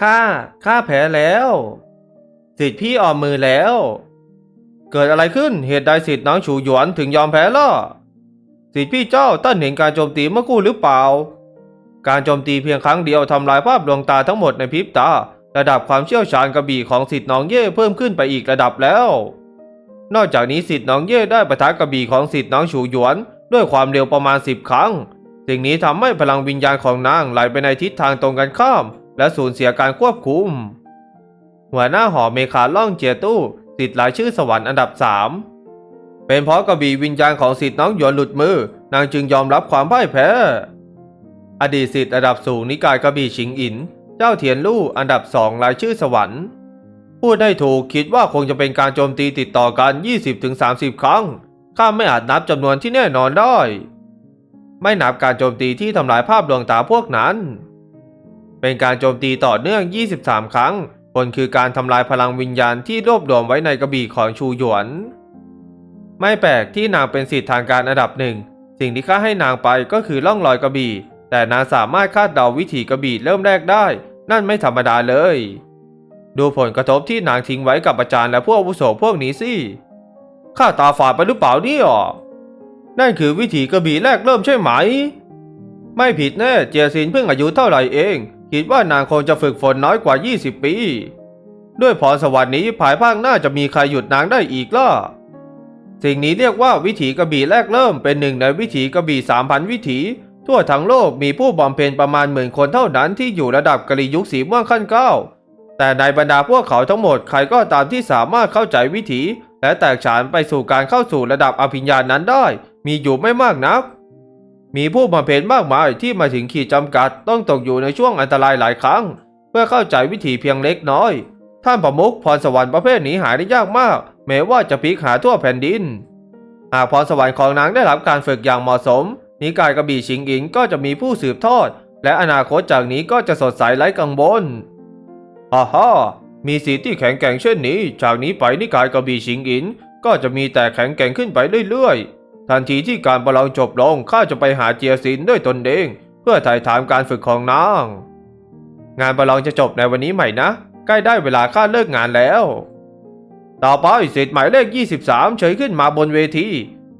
ข้าข้าแพ้แล้วสิทธิ์พี่ออมมือแล้ว เกิดอะไรขึ้นเหตุใดสิทธิ์น้องฉูหยวนถึงยอมแพ้ล่ะสิทธิ์พี่เจ้าต้านเห็นการโจมตีเมื่อกู้หรือเปล่า การโจมตีเพียงครั้งเดียวทำลายภาพดวงตาทั้งหมดในพริบตา ระดับความเชี่ยวชาญกระบี่ของสิทธิ์น้องเย่เพิ่มขึ้นไปอีกระดับแล้ว นอกจากนี้สิทธิ์น้องเย่ได้ประทะกระบี่ของสิทธิ์น้องฉูหยวน ด้วยความเร็วประมาณ 10 ครั้ง สิ่งนี้ทำให้พลังวิญญาณของนางไหลไปในทิศทางตรงกันข้าม และสูญเสียการควบคุม หัวหน้าหอเมคาล่องเจียตู้สิทธิ์รายชื่อสวรรค์อันดับ3เป็นเพราะกระบี่วิญญาณของสิทธิ์น้องหยวนหลุดมือ นางจึงยอมรับความพ่ายแพ้ อดีตสิทธิ์ระดับสูงนิกายกระบี่ชิงอิน เจ้าเทียนลู่อันดับสองรายชื่อสวรรค์ พูดได้ถูกคิดว่าคงจะเป็นการโจมตีติดต่อกัน 20-30 ครั้ง ข้าไม่อาจนับจำนวนที่แน่นอนได้ ไม่นับการโจมตีที่ทำลายภาพดวงตาพวกนั้น เป็นการโจมตีต่อเนื่อง 23 ครั้ง ผลคือการทำลายพลังวิญญาณที่รวบรวมไว้ในกระบี่ของชูหยวน ไม่แปลกที่นางเป็นสิทธิ์ทางการอันดับหนึ่ง สิ่งที่ข้าให้นางไปก็คือล่องรอยกระบี่ แต่นางสามารถคาดเดาวิถีกระบี่เริ่มแรกได้ นั่นไม่ธรรมดาเลย ดูผลกระทบที่นางทิ้งไว้กับอาจารย์และพวกอาวุโสพวกนี้สิข้าตาฝาดไปหรือเปล่านี่ยนั่นคือวิถีกระบี่แรกเริ่มใช่ไหม ไม่ผิดแน่เจียซินเพิ่งอายุเท่าไหร่เอง คิดว่านางคงจะฝึกฝนน้อยกว่า 20 ปี ด้วยพรสวรรค์นี้ภายภาคหน้าจะมีใครหยุดนางได้อีกล่ะ สิ่งนี้เรียกว่าวิถีกระบี่แรกเริ่มเป็นหนึ่งในวิถีกระบี่3,000 วิถี ทั่วทั้งโลกมีผู้บำเพ็ญประมาณหมื่นคนเท่านั้นที่อยู่ระดับกรียุคสีม่วงขั้นเก้าแต่ในบรรดาพวกเขาทั้งหมดใครก็ตามที่สามารถเข้าใจวิถี และแตกฉานไปสู่การเข้าสู่ระดับอภิญญานั้นได้ มีอยู่ไม่มากนัก มีผู้บำเพ็ญมากมายที่มาถึงขีดจำกัดต้องตกอยู่ในช่วงอันตรายหลายครั้ง เพื่อเข้าใจวิถีเพียงเล็กน้อย ท่านประมุขพรสวรรค์ประเภทนี้หาได้ยากมาก แม้ว่าจะพิกหาทั่วแผ่นดิน หากพรสวรรค์ของนางได้รับการฝึกอย่างเหมาะสม นิกายกระบี่ชิงอิงก็จะมีผู้สืบทอด และอนาคตจากนี้ก็จะสดใสไร้กังวลฮ่าฮ่ามีสีที่แข็งแกร่งเช่นนี้ จากนี้ไปนิกายกระบี่ชิงอินก็จะมีแต่แข็งแกร่งขึ้นไปเรื่อยๆ ทันทีที่การประลองจบลงข้าจะไปหาเจียซินด้วยตนเอง เพื่อถ่ายถามการฝึกของนาง งานประลองจะจบในวันนี้ใหม่นะ ใกล้ได้เวลาข้าเลิกงานแล้ว ต่อไปสิทธิ์หมายเลข 23 เฉยขึ้นมาบนเวที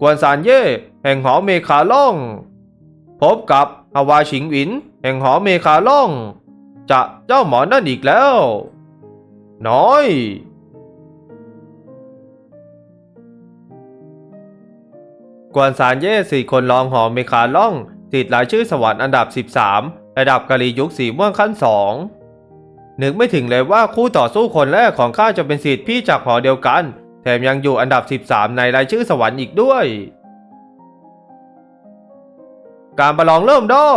กวนซานเย่แห่งหอเมคาล่อง พบกับฮาวาชิงวิน แห่งหอเมคาล่อง จะเจ้าหมอนั่นอีกแล้ว น้อย กวนซานเย่สี่คนรองหอเมคาล่อง ติดรายชื่อสวรรค์อันดับ 13 ระดับกะลียุคสีม่วงขั้นสองนึกไม่ถึงเลยว่าคู่ต่อสู้คนแรกของข้าจะเป็นสิทธิ์พี่จากหอเดียวกัน แถมยังอยู่อันดับ 13 ในรายชื่อสวรรค์อีกด้วย การประลองเริ่มได้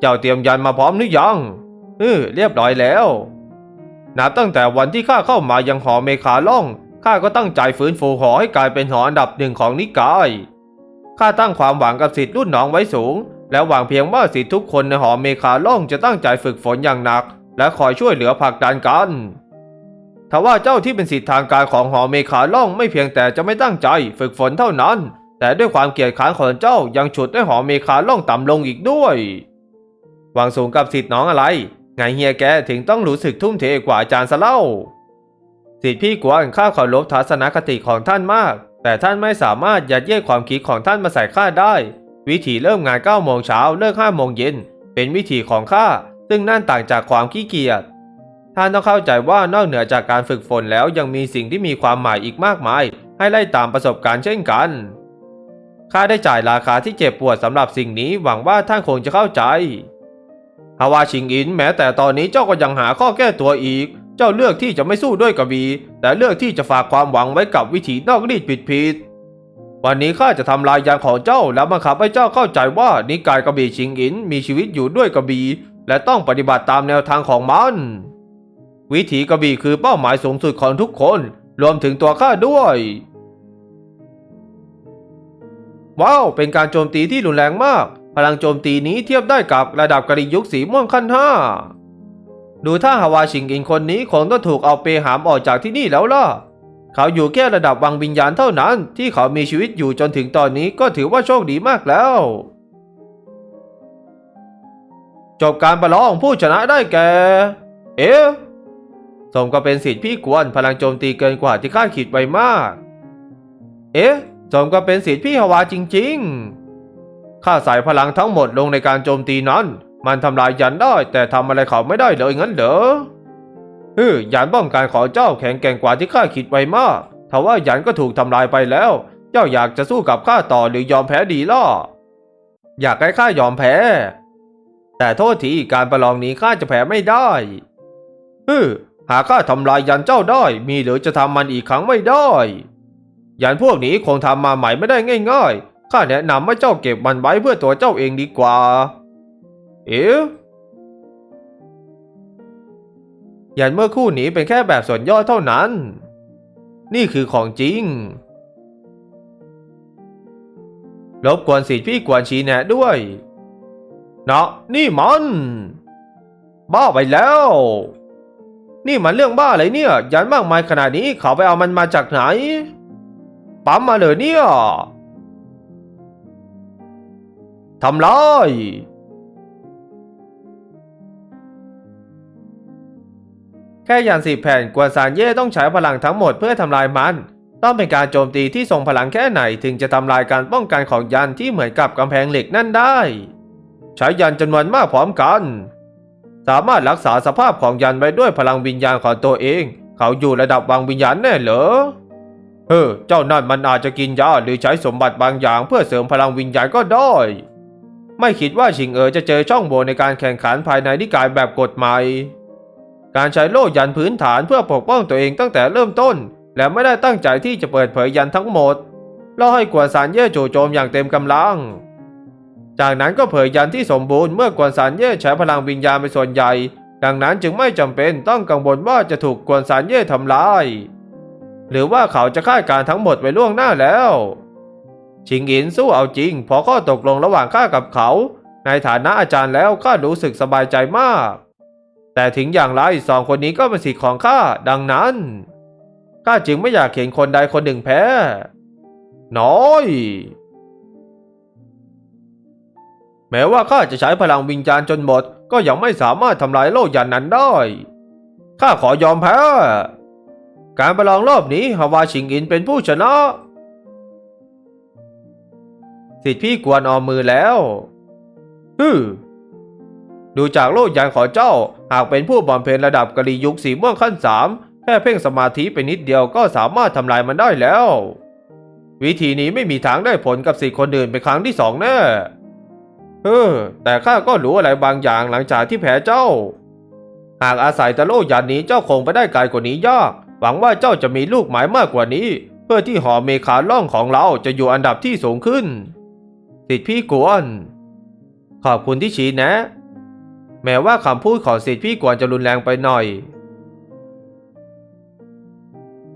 เจ้าเตรียมยันมาพร้อมหรือยังเออเรียบร้อยแล้ว นับตั้งแต่วันที่ข้าเข้ามายังหอเมคาล่องข้าก็ตั้งใจฟื้นฟูหอให้กลายเป็นหออันดับหนึ่งของนิกาย ข้าตั้งความหวังกับสิทธิ์รุ่นน้องไว้สูง และหวังเพียงว่าสิทธิ์ทุกคนในหอเมคาล่องจะตั้งใจฝึกฝนอย่างหนัก และคอยช่วยเหลือผลักดันกันทว่าเจ้าที่เป็นสิทธิ์ทางการของหอเมคาล่องไม่เพียงแต่จะไม่ตั้งใจฝึกฝนเท่านั้น แต่ด้วยความเกลียดค้านของเจ้ายังฉุดให้หอเมคาล่องต่ำลงอีกด้วย หวังสูงกับสิทธิ์น้องอะไร ไงเฮียแกถึงต้องรู้สึกทุ่มเทกว่าอาจารย์ซะเล่า สิทธิ์พี่กวนข้าเคารพทัศนคติของท่านมาก แต่ท่านไม่สามารถยัดเยียดความคิดของท่านมาใส่ข้าได้ วิธีเริ่มงาน9โมงเช้าเลิก5โมงเย็น เป็นวิธีของข้าซึ่งนั่นต่างจากความขี้เกียจท่านต้องเข้าใจว่านอกเหนือจากการฝึกฝนแล้วยังมีสิ่งที่มีความหมายอีกมากมาย ให้ไล่ตามประสบการณ์เช่นกันข้าได้จ่ายราคาที่เจ็บปวดสำหรับสิ่งนี้หวังว่าท่านคงจะเข้าใจฮาวาชิงอิน แม้แต่ตอนนี้เจ้าก็ยังหาข้อแก้ตัวอีก เจ้าเลือกที่จะไม่สู้ด้วยกระบีแต่เลือกที่จะฝากความหวังไว้กับวิถีนอกรีดผิดๆวันนี้ข้าจะทำลายยานของเจ้าแล้วบังคับให้เจ้าเข้าใจว่านิกายกระบี่ชิงอินมีชีวิตอยู่ด้วยกระบี่และต้องปฏิบัติตามแนวทางของมัน วิถีกระบี่คือเป้าหมายสูงสุดของทุกคน รวมถึงตัวข้าด้วย ว้าว เป็นการโจมตีที่รุนแรงมาก พลังโจมตีนี้เทียบได้กับระดับกรียุคสีม่วงขั้นห้า ดูถ้าฮาวาชิงอินคนนี้คงต้องถูกเอาเปหามออกจากที่นี่แล้วล่ะ เขาอยู่แค่ระดับวังวิญญาณเท่านั้น ที่เขามีชีวิตอยู่จนถึงตอนนี้ก็ถือว่าโชคดีมากแล้ว จบการประลองผู้ชนะได้แก่ เอเอ๊ะสมก็เป็นสิทธิ์พี่กวนพลังโจมตีเกินกว่าที่คาดคิดไว้มาก เอ๊ะสมก็เป็นสิทธิ์พี่ฮาวาจริง ๆ ข้าใส่พลังทั้งหมดลงในการโจมตีนั้น มันทำลายยันได้แต่ทำอะไรเขาไม่ได้เลยงั้นเหรอเออยันป้องกันของเจ้าแข็งแกร่งกว่าที่ข้าคิดไว้มากทว่ายันก็ถูกทำลายไปแล้ว เจ้าอยากจะสู้กับข้าต่อหรือยอมแพ้ดีล่ะ อยากให้ข้ายอมแพ้ แต่โทษทีการประลองนี้ข้าจะแพ้ไม่ได้เออหากข้าทำลายยันเจ้าได้ มีหรือจะทำมันอีกครั้งไม่ได้ ยันพวกนี้คงทำมาใหม่ไม่ได้ง่ายๆ ข้าแนะนำให้เจ้าเก็บมันไว้เพื่อตัวเจ้าเองดีกว่า อ๊ะยันเมื่อคู่นี้เป็นแค่แบบส่วนย่อเท่านั้น นี่คือของจริง รบกวนสิพี่กวนชี้แนะด้วยเนะนี่มัน บ้าไปแล้ว นี่มันเรื่องบ้าอะไรเนี่ย ยันมากมายขนาดนี้เขาไปเอามันมาจากไหน ปั๊มมาเลยเนี่ยทำลาย ค่ยันสิบแผ่นกวนซานเย่ต้องใช้พลังทั้งหมดเพื่อทำลายมัน ต้องเป็นการโจมตีที่ทรงพลังแค่ไหนถึงจะทำลายการป้องกันของยันที่เหมือนกับกำแพงเหล็กนั่นได้ ใช้ยันจำนวนมากพร้อมกัน สามารถรักษาสภาพของยันไว้ด้วยพลังวิญญาณของตัวเอง เขาอยู่ระดับวังวิญญาณแน่เหรอเออเจ้านั่นมันอาจจะกินยาหรือใช้สมบัติบางอย่างเพื่อเสริมพลังวิญญาณก็ได้ ไม่คิดว่าชิงเอ๋อจะเจอช่องโหว่ในการแข่งขันภายในนิกายแบบกฎหม่ การใช้โล่ยันพื้นฐานเพื่อปกป้องตัวเองตั้งแต่เริ่มต้น และไม่ได้ตั้งใจที่จะเปิดเผยยันทั้งหมดล่อให้กวนสารเย่จู่โจมอย่างเต็มกำลัง จากนั้นก็เผยยันที่สมบูรณ์เมื่อกวนสารเย่ใช้พลังวิญญาณเป็นส่วนใหญ่ ดังนั้นจึงไม่จำเป็นต้องกังวลว่าจะถูกกวนสารเย่ทำลาย หรือว่าเขาจะคาดการทั้งหมดไว้ล่วงหน้าแล้วชิงอินสู้เอาจริง พอข้อตกลงระหว่างข้ากับเขา ในฐานะอาจารย์แล้วข้ารู้สึกสบายใจมาก แต่ถึงอย่างไรสองคนนี้ก็เป็นสิทธิ์ของข้าดังนั้นข้าจึงไม่อยากเห็นคนใดคนหนึ่งแพ้ น้อย แม้ว่าข้าจะใช้พลังวิญญาณจนหมด ก็ยังไม่สามารถทำลายโลกยันนั้นได้ข้าขอยอมแพ้ การประลองรอบนี้ฮาวาชิงอินเป็นผู้ชนะ สิทธิพี่กวนออมมือแล้วฮึดูจากโลกยันของเจ้า หากเป็นผู้บำเพ็ญระดับกะลียุคสีม่วงขั้นสามแค่เพ่งสมาธิไปนิดเดียวก็สามารถทำลายมันได้แล้ว วิธีนี้ไม่มีทางได้ผลกับสิทธิ์คนอื่นเป็นครั้งที่สองแน่เออแต่ข้าก็รู้อะไรบางอย่างหลังจากที่แพ้เจ้า หากอาศัยต่โลกยันนี้เจ้าคงไปได้ไกลกว่านี้ยาก หวังว่าเจ้าจะมีลูกหมายมากกว่านี้ เพื่อที่หอเมคาล่องของเราจะอยู่อันดับที่สูงขึ้นสิทธิพี่กวน ขอบคุณที่ชี้แนะ แม้ว่าคำพูดของสิทธิพี่กวนจะรุนแรงไปหน่อย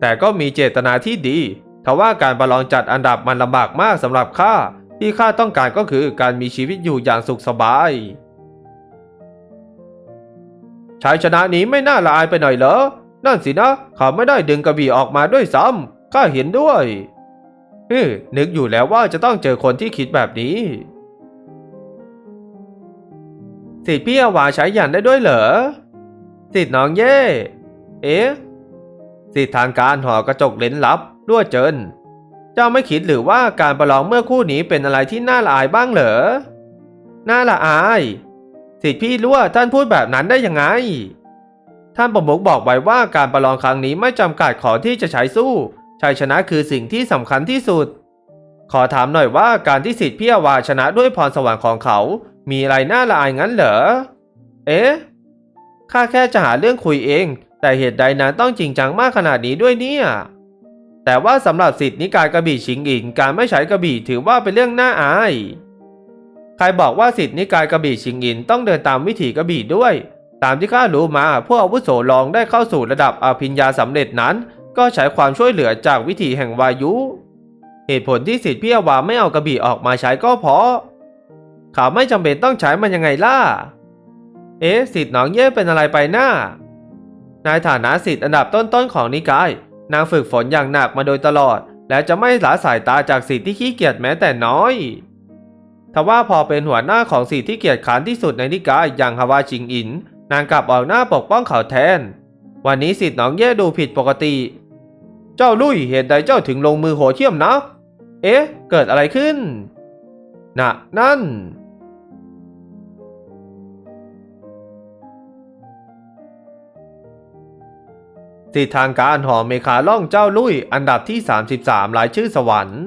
แต่ก็มีเจตนาที่ดีทว่าการประลองจัดอันดับมันลำบากมากสำหรับข้าที่ข้าต้องการก็คือการมีชีวิตอยู่อย่างสุขสบายชัยชนะนี้ไม่น่าละอายไปหน่อยเหรอ นั่นสินะเขาไม่ได้ดึงกระบี่ออกมาด้วยซ้ำข้าเห็นด้วยเฮ้นึกอยู่แล้วว่าจะต้องเจอคนที่คิดแบบนี้ สิทธิ์พี่อาวาใช้ยันได้ด้วยเหรอ สิทธิ์น้องเย่ เอ๊ะ สิทธิ์ทางการหอกระจกเลนลับรั่วเจิน เจ้าไม่คิดหรือว่าการประลองเมื่อคู่นี้เป็นอะไรที่น่าละอายบ้างเหรอ น่าละอาย สิทธิพี่รั่วท่านพูดแบบนั้นได้ยังไง ท่านประมุกบอกไว้ว่าการประลองครั้งนี้ไม่จำกัดขอที่จะใช้สู้ ชัยชนะคือสิ่งที่สำคัญที่สุดขอถามหน่อยว่าการที่สิทธิ์พี่อาวาชนะด้วยพรสวรรค์ของเขา มีอะไรน่าละอายงั้นเหรอ เอ๊ะ ข้าแค่จะหาเรื่องคุยเอง แต่เหตุใดนางต้องจริงจังมากขนาดนี้ด้วยเนี่ย แต่ว่าสำหรับสิทธินิกายกระบี่ชิงอิง การไม่ใช้กระบี่ถือว่าเป็นเรื่องน่าอาย ใครบอกว่าสิทธินิกายกระบี่ชิงอินต้องเดินตามวิถีกระบี่ด้วย ตามที่ข้ารู้มาพวกอาวุโสรองได้เข้าสู่ระดับอภิญญาสำเร็จนั้น ก็ใช้ความช่วยเหลือจากวิถีแห่งวายุ เหตุผลที่สิทธิพี่อาวาไม่เอากระบี่ออกมาใช้ก็เพราะ เขาไม่จำเป็นต้องใช้มันยังไงล่ะ เอ๊สิทธิ์น้องเย่เป็นอะไรไปหน้าในฐานะสิทธิ์อันดับต้นๆของนิกาย นางฝึกฝนอย่างหนักมาโดยตลอด และจะไม่ละสายตาจากสิทธิ์ที่ขี้เกียจแม้แต่น้อยทว่าพอเป็นหัวหน้าของสิทธิ์ที่เกียจขันที่สุดในนิกายอย่างฮาวาชิงอิน นางกลับออกหน้าปกป้องเขาแทน วันนี้สิทธิ์น้องเย่ดูผิดปกติ เจ้าลุยเหตุใดเจ้าถึงลงมือโหเชี่ยมนะ เอ๊ะ เกิดอะไรขึ้น น่ะ นั่น ที่ทางการหอเมคาล่องเจ้าลุยอันดับที่ 33 หลายชื่อสวรรค์